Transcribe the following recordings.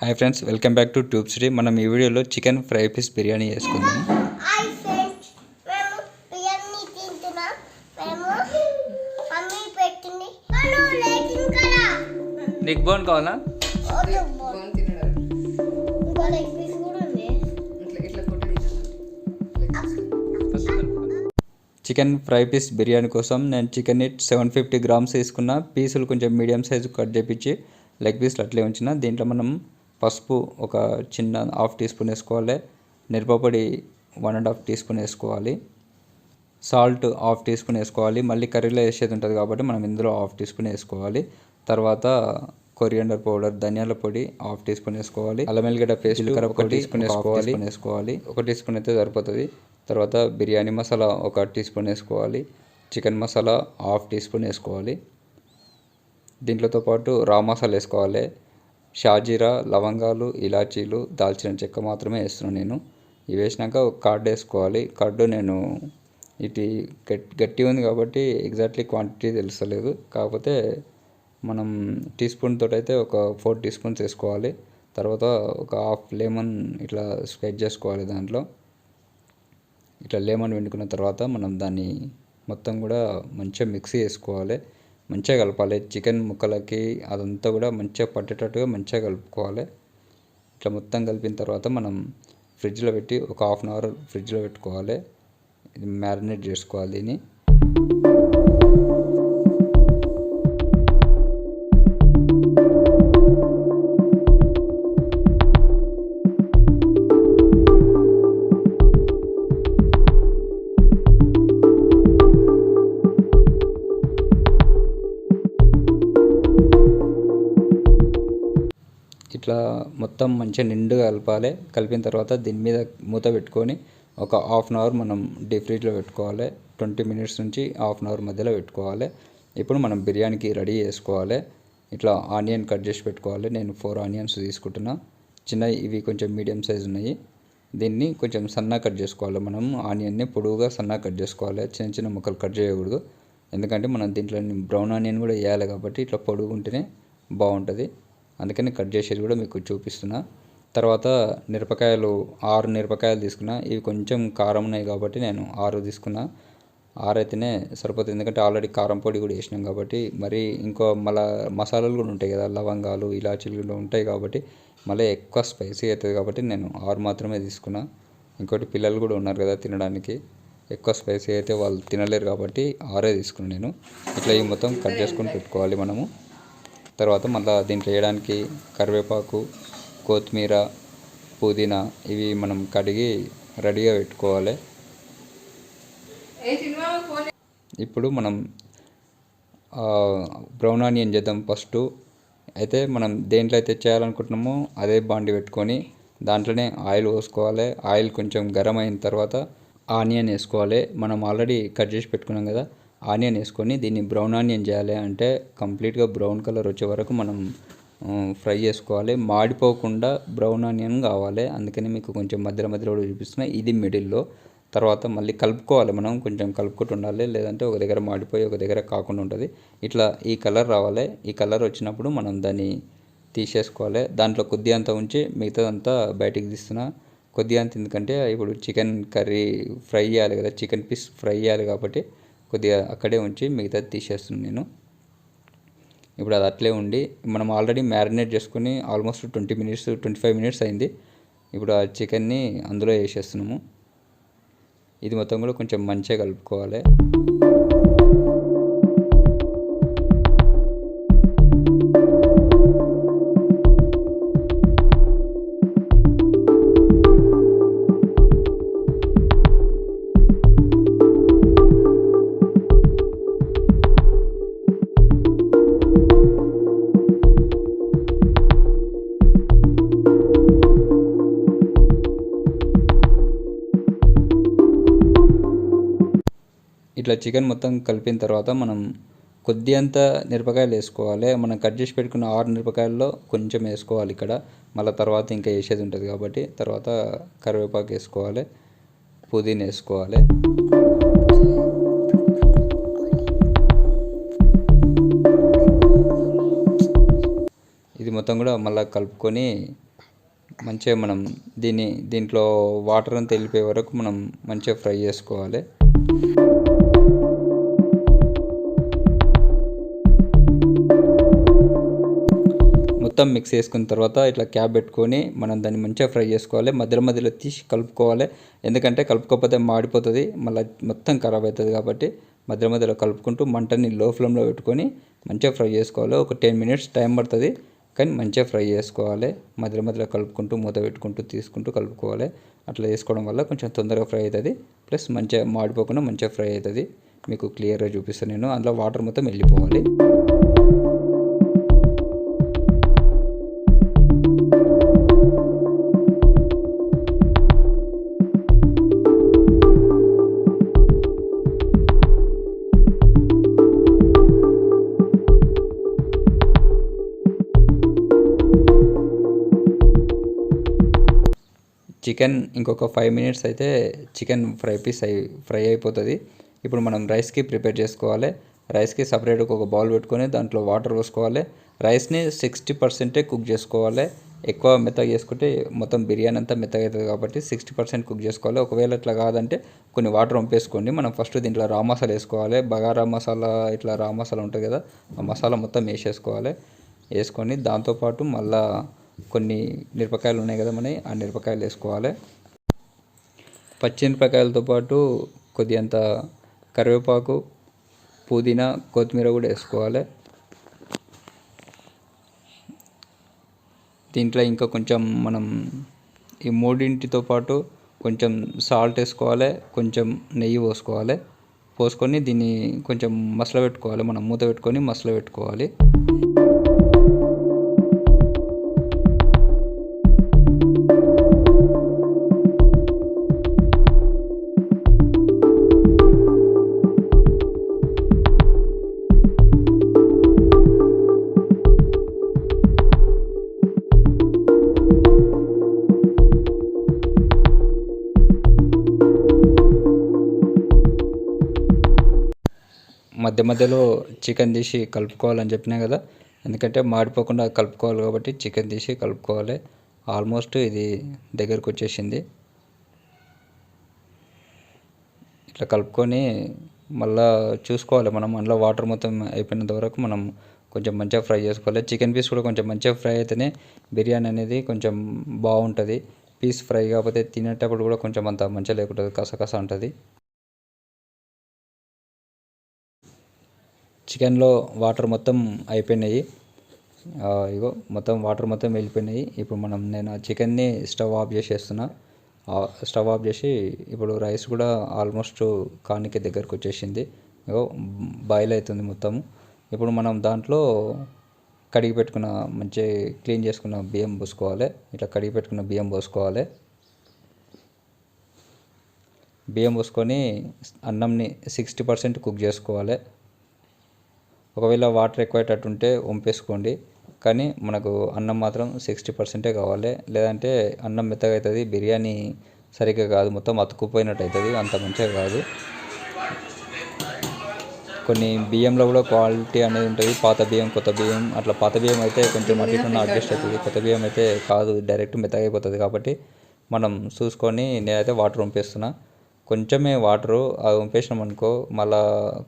Hi friends welcome back to Tube City మనం ఈ వీడియోలో చికెన్ ఫ్రై పీస్ బిర్యానీ చేసుకుందాం. నీకు బోన్ కావాలా? చికెన్ ఫ్రై పీస్ బిర్యానీ కోసం నేను చికెన్ సెవెన్ ఫిఫ్టీ గ్రామ్స్ తీసుకున్న. పీసులు కొంచెం మీడియం సైజు కట్ చేపించి లెగ్ పీస్లు అట్లే ఉంచిన. దీంట్లో మనం పసుపు ఒక చిన్న హాఫ్ టీ స్పూన్ వేసుకోవాలి. మిరపపొడి one and half teaspoon వేసుకోవాలి. సాల్ట్ హాఫ్ టీ స్పూన్ వేసుకోవాలి. మళ్ళీ కర్రీలో వేసేది ఉంటుంది కాబట్టి మనం ఇందులో హాఫ్ టీ స్పూన్ వేసుకోవాలి. తర్వాత కొరియండర్ పౌడర్ ధనియాల పొడి హాఫ్ టీ స్పూన్ వేసుకోవాలి. అల్లం ఎల్లిగడ్డ పేస్ట్ ఒక టీ స్పూన్ వేసుకోవాలి. వేసుకోవాలి. ఒక టీ స్పూన్ అయితే సరిపోతుంది. తర్వాత బిర్యానీ మసాలా ఒక టీ స్పూన్ వేసుకోవాలి. Chicken masala half teaspoon వేసుకోవాలి. దీంట్లోతో పాటు రా మసాలా వేసుకోవాలి. షాజీరా లవంగాలు ఇలాచీలు దాల్చిన చెక్క మాత్రమే వేస్తున్నాను నేను. ఇవి వేసినాక ఒక కార్డ్ వేసుకోవాలి. కార్డు నేను ఇటు గట్టి గట్టి ఉంది కాబట్టి ఎగ్జాక్ట్లీ క్వాంటిటీ తెలుస్తలేదు. కాకపోతే మనం టీ స్పూన్ తోటి అయితే ఒక ఫోర్ టీ స్పూన్స్ వేసుకోవాలి. తర్వాత ఒక హాఫ్ లెమన్ ఇట్లా స్ప్రెడ్ చేసుకోవాలి దాంట్లో. ఇట్లా లెమన్ వండుకున్న తర్వాత మనం దాన్ని మొత్తం కూడా మంచిగా మిక్సీ చేసుకోవాలి. మంచిగా కలపాలి. చికెన్ ముక్కలకి అదంతా కూడా మంచిగా పట్టేటట్టుగా మంచిగా కలుపుకోవాలి. ఇట్లా మొత్తం కలిపిన తర్వాత మనం ఫ్రిడ్జ్లో పెట్టి ఒక హాఫ్ అన్ అవర్ ఫ్రిడ్జ్లో పెట్టుకోవాలి. ఇది మ్యారినేట్ చేసుకోవాలి దీన్ని. ఇట్లా మొత్తం మంచిగా నిండుగా కలపాలి. కలిపిన తర్వాత దీని మీద మూత పెట్టుకొని ఒక హాఫ్ అన్ అవర్ మనం డీప్ ఫ్రిడ్జ్లో పెట్టుకోవాలి. ట్వంటీ మినిట్స్ నుంచి హాఫ్ అన్ అవర్ మధ్యలో పెట్టుకోవాలి. ఇప్పుడు మనం బిర్యానీకి రెడీ చేసుకోవాలి. ఇట్లా ఆనియన్ కట్ చేసి పెట్టుకోవాలి. నేను ఫోర్ ఆనియన్స్ తీసుకుంటున్నా. చిన్న ఇవి కొంచెం మీడియం సైజ్ ఉన్నాయి. దీన్ని కొంచెం సన్నగా కట్ చేసుకోవాలి. మనం ఆనియన్ని పొడవుగా సన్నగా కట్ చేసుకోవాలి. చిన్న చిన్న ముక్కలు కట్ చేయకూడదు. ఎందుకంటే మనం దీంట్లో బ్రౌన్ ఆనియన్ కూడా వేయాలి కాబట్టి ఇట్లా పొడుగు ఉంటేనే బాగుంటుంది. అందుకని కట్ చేసేది కూడా మీకు చూపిస్తున్నా. తర్వాత మిరపకాయలు ఆరు మిరపకాయలు తీసుకున్నా. ఇవి కొంచెం కారం ఉన్నాయి కాబట్టి నేను ఆరు తీసుకున్నా. ఆరు అయితేనే సరిపోతుంది. ఎందుకంటే ఆల్రెడీ కారం పొడి కూడా వేసినాం కాబట్టి. మరి ఇంకో మళ్ళా మసాలాలు కూడా ఉంటాయి కదా లవంగాలు ఇలాచీలు కూడా ఉంటాయి కాబట్టి మళ్ళీ ఎక్కువ స్పైసీ అవుతుంది కాబట్టి నేను ఆరు మాత్రమే తీసుకున్నా. ఇంకోటి పిల్లలు కూడా ఉన్నారు కదా తినడానికి. ఎక్కువ స్పైసీ అయితే వాళ్ళు తినలేరు కాబట్టి ఆరే తీసుకున్నాను నేను. ఇట్లా ఈ మొత్తం కట్ చేసుకొని పెట్టుకోవాలి మనము. తర్వాత మళ్ళీ దీంట్లో వేయడానికి కరివేపాకు కొత్తిమీర పుదీనా ఇవి మనం కడిగి రెడీగా పెట్టుకోవాలి. ఇప్పుడు మనం బ్రౌన్ ఆనియన్ చేద్దాం ఫస్ట్. అయితే మనం దేంట్లో అయితే చేయాలనుకుంటున్నామో అదే బాండి పెట్టుకొని దాంట్లోనే ఆయిల్ పోసుకోవాలి. ఆయిల్ కొంచెం గరం అయిన తర్వాత ఆనియన్ వేసుకోవాలి. మనం ఆల్రెడీ కట్ చేసి పెట్టుకున్నాం కదా ఆనియన్ వేసుకొని దీన్ని బ్రౌన్ ఆనియన్ చేయాలి అంటే కంప్లీట్గా బ్రౌన్ కలర్ వచ్చే వరకు మనం ఫ్రై చేసుకోవాలి. మాడిపోకుండా బ్రౌన్ ఆనియన్ కావాలి. అందుకని మీకు కొంచెం మధ్యలో మధ్యలో కూడా చూపిస్తున్నా. ఇది మిడిల్లో. తర్వాత మళ్ళీ కలుపుకోవాలి మనం. కొంచెం కలుపుకుంటూ ఉండాలి. లేదంటే ఒక దగ్గర మాడిపోయి ఒక దగ్గర కాకుండా ఉంటుంది. ఇట్లా ఈ కలర్ రావాలి. ఈ కలర్ వచ్చినప్పుడు మనం దాన్ని తీసేసుకోవాలి. దాంట్లో కొద్ది అంత ఉంచి మిగతాదంతా బయటికి తీస్తున్నా. కొద్దిగా అంత ఎందుకంటే ఇప్పుడు చికెన్ కర్రీ ఫ్రై చేయాలి కదా. చికెన్ పీస్ ఫ్రై చేయాలి కాబట్టి కొద్దిగా అక్కడే ఉంచి మిగతాది తీసేస్తున్నాను నేను. ఇప్పుడు అది అట్లే ఉండి మనం ఆల్రెడీ మ్యారినేట్ చేసుకుని almost twenty minutes twenty five minutes అయింది. ఇప్పుడు ఆ చికెన్ని అందులో వేసేస్తున్నాము. ఇది మొత్తం కూడా కొంచెం మంచిగా కలుపుకోవాలి. ఇట్లా చికెన్ మొత్తం కలిపిన తర్వాత మనం కొద్ది అంత మిరపకాయలు వేసుకోవాలి. మనం కట్ చేసి పెట్టుకున్న ఆరు మిరపకాయల్లో కొంచెం వేసుకోవాలి ఇక్కడ. మళ్ళీ తర్వాత ఇంకా వేసేది ఉంటుంది కాబట్టి తర్వాత కరివేపాకు వేసుకోవాలి. పుదీనా వేసుకోవాలి. ఇది మొత్తం కూడా మళ్ళీ కలుపుకొని మంచిగా మనం దీన్ని దీంట్లో వాటర్ అంతా వెళ్ళిపోయే వరకు మనం మంచిగా ఫ్రై చేసుకోవాలి. మొత్తం మిక్స్ చేసుకున్న తర్వాత ఇట్లా క్యాప్ పెట్టుకొని మనం దాన్ని మంచిగా ఫ్రై చేసుకోవాలి. మధ్యలో మధ్యలో తీసి కలుపుకోవాలి. ఎందుకంటే కలుపుకోకపోతే మాడిపోతుంది మళ్ళీ మొత్తం ఖరాబ్ అవుతుంది కాబట్టి మధ్య మధ్యలో కలుపుకుంటూ మంటని లో ఫ్లేమ్లో పెట్టుకొని మంచిగా ఫ్రై చేసుకోవాలి. ఒక టెన్ మినిట్స్ టైం పడుతుంది కానీ మంచిగా ఫ్రై చేసుకోవాలి. మధ్యలో మధ్యలో కలుపుకుంటూ మూత పెట్టుకుంటూ తీసుకుంటూ కలుపుకోవాలి. అట్లా చేసుకోవడం వల్ల కొంచెం తొందరగా ఫ్రై అవుతుంది ప్లస్ మంచిగా మాడిపోకుండా మంచిగా ఫ్రై అవుతుంది మీకు క్లియర్గా చూపిస్తాను నేను. అందులో వాటర్ మొత్తం వెళ్ళిపోవాలి. చికెన్ ఇంకొక ఫైవ్ మినిట్స్ అయితే చికెన్ ఫ్రై పీస్ అయి ఫ్రై అయిపోతుంది. ఇప్పుడు మనం రైస్కి ప్రిపేర్ చేసుకోవాలి. రైస్కి సపరేట్గా ఒక బౌల్ పెట్టుకొని దాంట్లో వాటర్ పోసుకోవాలి. రైస్ని సిక్స్టీ పర్సెంటే కుక్ చేసుకోవాలి. ఎక్కువ మెత్తగా చేసుకుంటే మొత్తం బిర్యానీ అంతా మెత్తగా అవుతుంది కాబట్టి సిక్స్టీ పర్సెంట్ కుక్ చేసుకోవాలి. ఒకవేళ ఇట్లా కాదంటే కొన్ని వాటర్ వంపేసుకోండి. మనం ఫస్ట్ దీంట్లో రా మసాలా వేసుకోవాలి. బగారా మసాలా ఇట్లా రా మసాలా ఉంటుంది కదా ఆ మసాలా మొత్తం వేసేసుకోవాలి. వేసుకొని దాంతోపాటు మళ్ళా కొన్ని మిరపకాయలు ఉన్నాయి కదా మనవి ఆ మిరపకాయలు వేసుకోవాలి. పచ్చిమిరపకాయలతో పాటు కొద్దిగంత కరివేపాకు పుదీనా కొత్తిమీర కూడా వేసుకోవాలి. దీంట్లో ఇంకా కొంచెం మనం ఈ మూడింటితో పాటు కొంచెం సాల్ట్ వేసుకోవాలి కొంచెం నెయ్యి పోసుకోవాలి. పోసుకొని దీన్ని కొంచెం మసల పెట్టుకోవాలి మనం మూత పెట్టుకొని మసల పెట్టుకోవాలి మధ్య మధ్యలో చికెన్ తీసి కలుపుకోవాలని చెప్పినా కదా ఎందుకంటే మాడిపోకుండా కలుపుకోవాలి కాబట్టి చికెన్ తీసి కలుపుకోవాలి. ఆల్మోస్ట్ ఇది దగ్గరకు వచ్చేసింది. ఇట్లా కలుపుకొని మళ్ళా చూసుకోవాలి మనం. అందులో వాటర్ మొత్తం అయిపోయినంత వరకు మనం కొంచెం మంచిగా ఫ్రై చేసుకోవాలి. చికెన్ పీస్ కూడా కొంచెం మంచిగా ఫ్రై అయితేనే బిర్యానీ అనేది కొంచెం బాగుంటుంది. పీస్ ఫ్రై కాకపోతే తినేటప్పుడు కూడా కొంచెం అంత మంచిగా లేకుంటుంది. కసకస ఉంటుంది. చికెన్లో వాటర్ మొత్తం అయిపోయినాయి. ఇగో మొత్తం వాటర్ మొత్తం వెళ్ళిపోయినాయి. ఇప్పుడు మనం నేను ఆ చికెన్ని స్టవ్ ఆఫ్ చేసేస్తున్నా. స్టవ్ ఆఫ్ చేసి ఇప్పుడు రైస్ కూడా ఆల్మోస్ట్ కానికి దగ్గరకు వచ్చేసింది. ఇగో బాయిల్ అవుతుంది మొత్తం. ఇప్పుడు మనం దాంట్లో కడిగి పెట్టుకున్న మంచి క్లీన్ చేసుకున్న బియ్యం పోసుకోవాలి. ఇట్లా కడిగి పెట్టుకున్న బియ్యం పోసుకోవాలి. బియ్యం పోసుకొని అన్నంని సిక్స్టీ పర్సెంట్ కుక్ చేసుకోవాలి. ఒకవేళ వాటర్ ఎక్కువయ్యేటట్టు ఉంటే వంపేసుకోండి. కానీ మనకు అన్నం మాత్రం సిక్స్టీ పర్సెంటే కావాలి. లేదంటే అన్నం మెత్తగా అవుతుంది బిర్యానీ సరిగ్గా కాదు మొత్తం అతుక్కుపోయినట్టు అవుతుంది అంత మంచిగా కాదు. కొన్ని బియ్యంలో కూడా క్వాలిటీ అనేది ఉంటుంది. పాత బియ్యం కొత్త బియ్యం అట్లా పాత బియ్యం అయితే కొంచెం అటు ఇటు అడ్జస్ట్ అవుతుంది. కొత్త బియ్యం అయితే కాదు డైరెక్ట్ మెత్తగా అయిపోతుంది కాబట్టి మనం చూసుకొని నేనైతే వాటర్ వంపేస్తున్నా. కొంచెమే వాటరు అది వంపేసినాం అనుకో మళ్ళా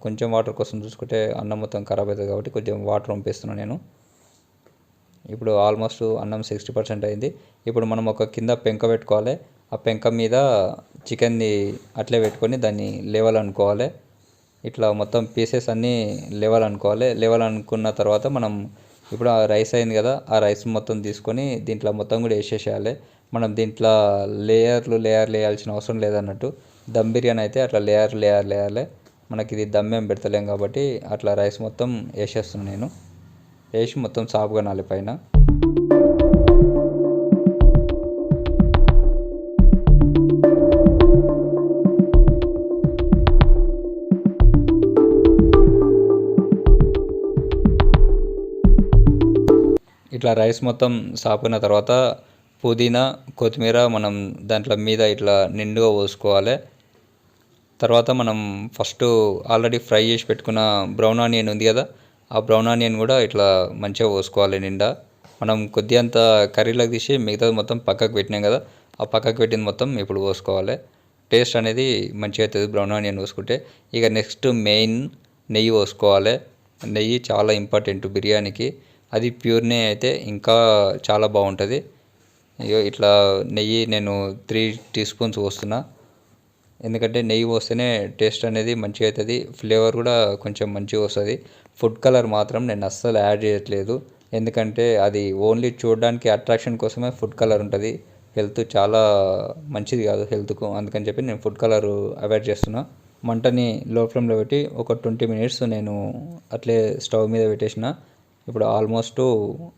కొంచెం వాటర్ కోసం చూసుకుంటే అన్నం మొత్తం ఖరాబ్ అవుతుంది కాబట్టి కొంచెం వాటర్ వంపేస్తున్నాను నేను. ఇప్పుడు ఆల్మోస్ట్ అన్నం సిక్స్టీ పర్సెంట్ అయింది. ఇప్పుడు మనం ఒక కింద పెంక పెట్టుకోవాలి. ఆ పెంక మీద చికెన్ని అట్లే పెట్టుకొని దాన్ని లేవాలనుకోవాలి. అనుకోవాలి ఇట్లా మొత్తం పీసెస్ అన్నీ లేవాలనుకోవాలి. అనుకోవాలి అనుకున్న తర్వాత మనం ఇప్పుడు ఆ రైస్ అయింది కదా ఆ రైస్ మొత్తం తీసుకొని దీంట్లో మొత్తం కూడా వేసేసేయాలి. మనం దీంట్లో లేయర్లు లేయర్లు వేయాల్సిన అవసరం లేదన్నట్టు. దమ్ బిర్యానీ అయితే అట్లా లేయర్ లేయర్ లేయాలి మనకి ఇది దమ్ ఏం పెడతలేం కాబట్టి అట్లా రైస్ మొత్తం వేసేస్తున్నాను నేను. వేసి మొత్తం సాఫ్గా నాలి పైన. ఇట్లా రైస్ మొత్తం సాపిన తర్వాత పుదీనా కొత్తిమీర మనం దాంట్లో మీద ఇట్లా నిండుగా పోసుకోవాలి. తర్వాత మనం ఫస్ట్ ఆల్రెడీ ఫ్రై చేసి పెట్టుకున్న బ్రౌన్ ఆనియన్ ఉంది కదా ఆ బ్రౌన్ ఆనియన్ కూడా ఇట్లా మంచిగా పోసుకోవాలి నిండా. మనం కొద్దిగా అంత కర్రీలోకి తీసి మిగతాది మొత్తం పక్కకు పెట్టినాం కదా ఆ పక్కకు పెట్టింది మొత్తం ఇప్పుడు పోసుకోవాలి. టేస్ట్ అనేది మంచిగా అవుతుంది బ్రౌన్ ఆనియన్ పోసుకుంటే. ఇక నెక్స్ట్ మెయిన్ నెయ్యి పోసుకోవాలి. నెయ్యి చాలా ఇంపార్టెంట్ బిర్యానీకి. అది ప్యూర్ నెయ్యి అయితే ఇంకా చాలా బాగుంటుంది. ఇట్లా నెయ్యి నేను త్రీ టీ స్పూన్స్ పోస్తున్నా. ఎందుకంటే నెయ్యి పోస్తేనే టేస్ట్ అనేది మంచిగా అవుతుంది. ఫ్లేవర్ కూడా కొంచెం మంచిగా వస్తుంది. ఫుడ్ కలర్ మాత్రం నేను అస్సలు యాడ్ చేయట్లేదు. ఎందుకంటే అది ఓన్లీ చూడడానికి అట్రాక్షన్ కోసమే ఫుడ్ కలర్ ఉంటుంది. హెల్త్ చాలా మంచిది కాదు హెల్త్కు. అందుకని చెప్పి నేను ఫుడ్ కలర్ అవాయిడ్ చేస్తున్నా. మంటని లో ఫ్లేమ్లో పెట్టి ఒక ట్వంటీ మినిట్స్ నేను అట్లే స్టవ్ మీద పెట్టేసిన. ఇప్పుడు ఆల్మోస్ట్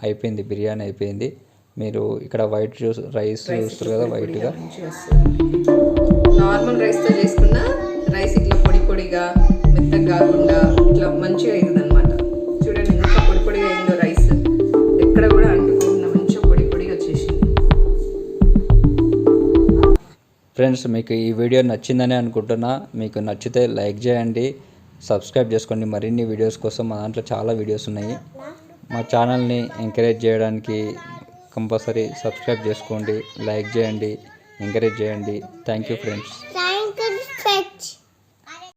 అయిపోయింది. బిర్యానీ అయిపోయింది. మీరు ఇక్కడ వైట్ జ్యూస్ రైస్ చూస్తారు కదా వైట్గా. నార్మల్ రైస్తో చేసుకున్న రైస్ ఇట్లా పొడి పొడిగా మెత్తగా కాకుండా ఇట్లా మంచిగా అవుతుంది అనమాట చూడండి ఎంత పొడి పొడిగా అయిందో రైస్. ఎక్కడ కూడా అంటుకోకుండా మంచిగా పొడి పొడిగా వచ్చేసింది. ఫ్రెండ్స్ మీకు ఈ వీడియో నచ్చిందని అనుకుంటున్నా. మీకు నచ్చితే లైక్ చేయండి సబ్స్క్రైబ్ చేసుకోండి. మరిన్ని వీడియోస్ కోసం మా దాంట్లో చాలా వీడియోస్ ఉన్నాయి. మా ఛానల్ని ఎంకరేజ్ చేయడానికి కంపల్సరీ సబ్స్క్రైబ్ చేసుకోండి లైక్ చేయండి. ఎంకరేజ్ చేయండి. Thank you friends.